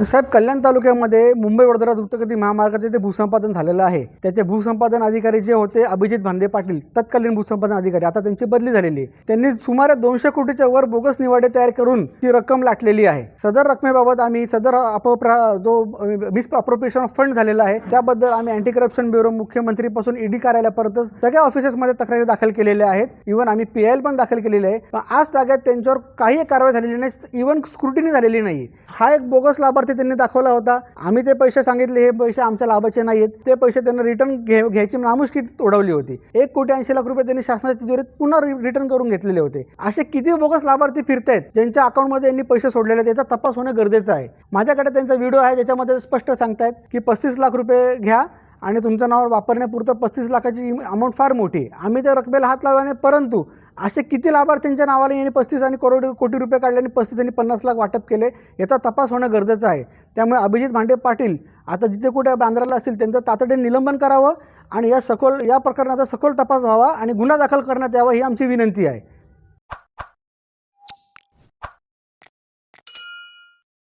साहेब कल्याण तालुक्यामध्ये मुंबई वडोदरा द्रुतगती महामार्गाचे ते भूसंपादन झालेलं आहे त्याचे भूसंपादन अधिकारी जे होते अभिजित भांदे पाटील तत्कालीन भूसंपादन अधिकारी आता त्यांची बदली झालेली आहे. त्यांनी सुमारे दोनशे कोटीच्या वर बोगस निवाडे तयार करून ती रक्कम लाटलेली आहे. सदर रकमेबाबत आम्ही सदर अपप्रा जो मिस अप्रोप्रिएशन फंड झालेला आहे त्याबद्दल आम्ही अँटी करप्शन ब्युरो मुख्यमंत्रीपासून ईडी कार्यालयापर्यंत सगळ्या ऑफिसेसमध्ये तक्रारी दाखल केलेल्या आहेत. इव्हन आम्ही पी एल पण दाखल केलेले आहे. पण आज जाग्यात त्यांच्यावर काही कारवाई झालेली नाही. इव्हन स्क्रुटिनी झालेली नाही. हा एक बोगस लाभार्थी त्यांनी दाखवला होता. आम्ही ते पैसे सांगितले हे पैसे आमच्या लाभाचे नाही आहेत ते पैसे त्यांना रिटर्न घे घ्यायची नामुष्की उडवली होती. एक कोटी ऐंशी लाख रुपये त्यांनी शासनाच्या तिजोरीत पुन्हा रिटर्न करून घेतलेले होते. असे किती बोगस लाभार्थी फिरतायत ज्यांच्या अकाउंटमध्ये यांनी पैसे सोडलेले त्याचा तपास होणं गरजेचं आहे. माझ्याकडे त्यांचा व्हिडिओ आहे ज्याच्यामध्ये स्पष्ट सांगतायत की पस्तीस लाख रुपये घ्या आणि तुमच्या नावावर वापरण्यापुरतं पस्तीस लाखाची अमाऊंट फार मोठी आहे. आम्ही त्या रकमेला हात लावला नाही परंतु असे किती लाभार्थ्यांच्या नावाला यांनी पस्तीस आणि करोड कोटी रुपये काढले आणि पस्तीस आणि पन्नास लाख वाटप केले याचा तपास होणं गरजेचं आहे. त्यामुळे अभिजित भांडे पाटील आता जिथे कुठे बांद्राला असतील त्यांचं तातडीने निलंबन करावं आणि या सखोल या प्रकरणाचा सखोल तपास व्हावा आणि गुन्हा दाखल करण्यात यावा ही आमची विनंती आहे.